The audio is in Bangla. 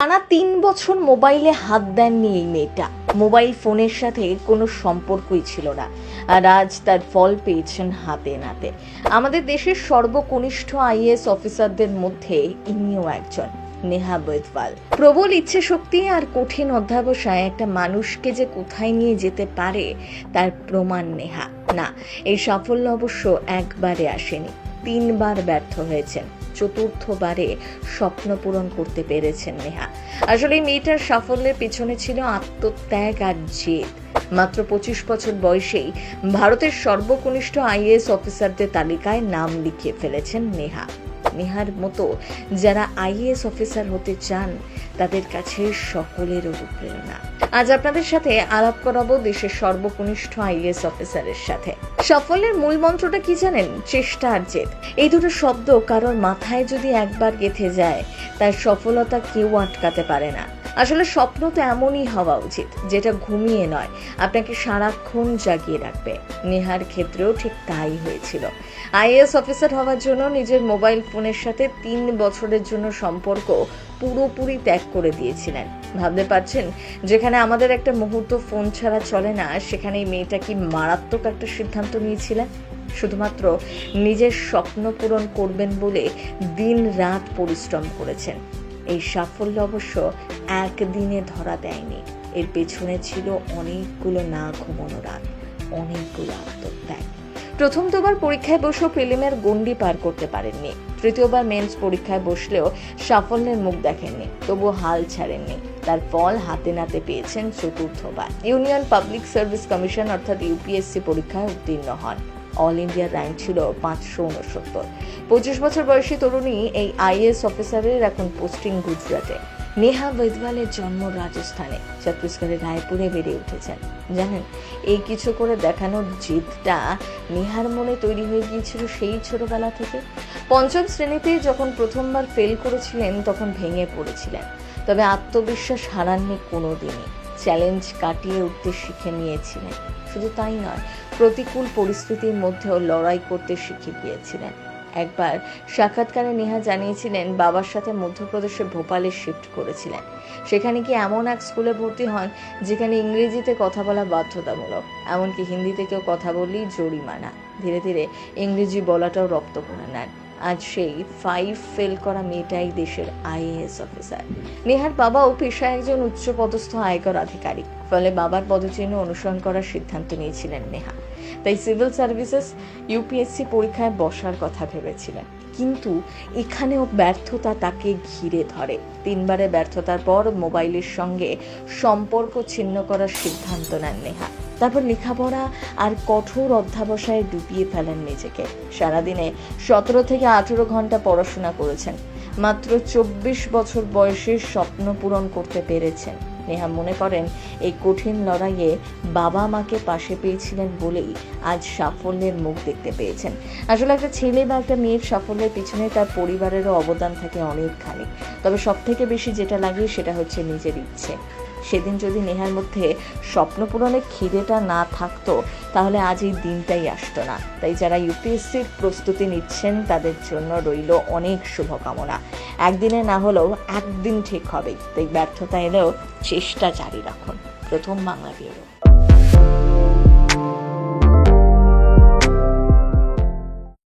টানা তিন বছর মোবাইলে হাত দেননি এই মেয়েটা। মোবাইল ফোনের সাথে কোনো সম্পর্কই ছিল না। আর আজ তার ফল পেয়েছেন হাতে নাতে। আমাদের দেশের সর্বকনিষ্ঠ আইএস অফিসারদের মধ্যে ইনিও একজন, নেহা বৈদওয়াল। প্রবল ইচ্ছে শক্তি আর কঠিন অধ্যাবসায় একটা মানুষকে যে কোথায় নিয়ে যেতে পারে তার প্রমাণ নেহা। না, এই সাফল্য অবশ্য একবারে আসেনি। তিনবার ব্যর্থ হয়েছেন। চতুর্থবারে স্বপ্ন পূরণ করতে পেরেছেন নেহা। আসলে মেয়েটার সাফল্যের পেছনে ছিল আত্মত্যাগ আর জেদ। মাত্র পঁচিশ বছর বয়সেই ভারতের সর্বকনিষ্ঠ আইএএস অফিসারদের তালিকায় নাম লিখিয়ে ফেলেছেন নেহা। নেহার মতো যারা আইএএস অফিসার হতে চান, তাদের কাছে সকলের অনুপ্রেরণা আজ আপনাদের সাথে আলাপ করাবো দেশের সর্বকনিষ্ঠ আইএস অফিসারের সাথে। সাফল্যের মূল মন্ত্রটা কি জানেন? চেষ্টা আর জেদ। এই দুটো শব্দ কারোর মাথায় যদি একবার গেথে যায়, তার সফলতা কেউ আটকাতে পারে না। আসলে স্বপ্ন তো এমনই হওয়া উচিত, যেটা ঘুমিয়ে নয়, আপনাকে সারাক্ষণ জাগিয়ে রাখবে। নেহার ক্ষেত্রেও ঠিক তাই হয়েছিল। আইএএস অফিসার হওয়ার জন্য নিজের মোবাইল ফোনের সাথে তিন বছরের জন্য সম্পর্ক পুরোপুরি ত্যাগ করে দিয়েছিলেন। ভাবতে পারছেন? যেখানে আমাদের একটা মুহূর্ত ফোন ছাড়া চলে না সেখানে মেয়েটা কি মারাত্মক একটা সিদ্ধান্ত নিয়েছিলেন? শুধুমাত্র নিজের স্বপ্ন পূরণ করবেন বলে দিন রাত পরিশ্রম করেছেন। এই সাফল্য অবশ্য একদিনে ধরা দেয়নি। এর পেছনে ছিল অনেকগুলো না ঘুমানো রাত অনেকগুলো আত্মত্যাগ। প্রথম দুবার পরীক্ষায় বসেও প্রিলিমের গণ্ডি পার করতে পারেননি। তৃতীয়বার মেন্স পরীক্ষায় বসলেও সাফল্যের মুখ দেখেননি তবু হাল ছাড়েননি। তার ফল হাতে নাতে পেয়েছেন চতুর্থবার। ইউনিয়ন পাবলিক সার্ভিস কমিশন অর্থাৎ ইউপিএসসি পরীক্ষায় উত্তীর্ণ হন। অল ইন্ডিয়া র্যাঙ্ক ছিল পাঁচশো উনসত্তর। পঁচিশ বছর বয়সী তরুণী এই আইএএস অফিসারের এখন পোস্টিং গুজরাটে। নেহা বৈদওয়ালের জন্ম রাজস্থানে, ছত্তিশগড়ের রায়পুরে বেড়ে উঠেছেন। জানেন, এই কিছু করে দেখানোর জিদটা নেহার মনে তৈরি হয়ে গিয়েছিল সেই ছোটবেলা থেকে। পঞ্চম শ্রেণীতে যখন প্রথমবার ফেল করেছিলেন, তখন ভেঙে পড়েছিলেন। তবে আত্মবিশ্বাস হারাননি কোনো দিনই চ্যালেঞ্জ কাটিয়ে উঠতে শিখে নিয়েছিলেন। শুধু তাই নয়, প্রতিকূল পরিস্থিতির মধ্যেও লড়াই করতে শিখে গিয়েছিলেন। একবার সাক্ষাৎকারে নেহা জানিয়েছিলেন, বাবার সাথে মধ্যপ্রদেশে ভোপালে শিফট করেছিলেন। সেখানে কি এমন এক স্কুলে ভর্তি হন, যেখানে ইংরেজিতে কথা বলা বাধ্যতামূলক, এমনকি হিন্দিতে কেউ কথা বললেই জরিমানা। ধীরে ধীরে ইংরেজি বলাটাও রপ্ত করে নেন। আজ সেই ফাইভ ফেল করা মেয়েটাই দেশের আইএএস অফিসার নেহার বাবাও পেশায় একজন উচ্চপদস্থ আয়কর আধিকারিক। ফলে বাবার পদচিহ্ন অনুসরণ করার সিদ্ধান্ত নিয়েছিলেন নেহা। তাই সিভিল সার্ভিসেস ইউপিএসসি পরীক্ষায় বসার কথা ভেবেছিলেন। কিন্তু এখানেও ব্যর্থতা তাকে ঘিরে ধরে। তিনবারে ব্যর্থতার পর মোবাইলের সঙ্গে সম্পর্ক ছিন্ন করার সিদ্ধান্ত নেন নেহা। তারপর লেখাপড়া আর কঠোর অধ্যাবসায় ডুবিয়ে ফেলেন নিজেকে। সারাদিনে সতেরো থেকে আঠেরো ঘণ্টা পড়াশোনা করেছেন। মাত্র চব্বিশ বছর বয়সে স্বপ্ন পূরণ করতে পেরেছেন। নেহা মনে করেন, এই কঠিন লড়াইয়ে বাবা মাকে পাশে পেয়েছিলেন বলেই আজ সাফল্যের মুখ দেখতে পেয়েছেন। আসলে একটা ছেলে বা একটা মেয়ের সাফল্যের পিছনে তার পরিবারেরও অবদান থাকে অনেকখানি। তবে সব থেকে বেশি যেটা লাগে সেটা হচ্ছে নিজের ইচ্ছে। সেদিন যদি নেহার মধ্যে স্বপ্ন পূরণের খিদেটা না থাকতো, তাহলে আজ এই দিনটাই আসতো না। তাই যারা ইউপিএসসির প্রস্তুতি নিচ্ছেন, তাদের জন্য রইল অনেক শুভকামনা। একদিনে না হলেও একদিন ঠিক হবে তাই ব্যর্থতা এলেও চেষ্টা জারি রাখুন। প্রথম বাংলা ব্যুরো।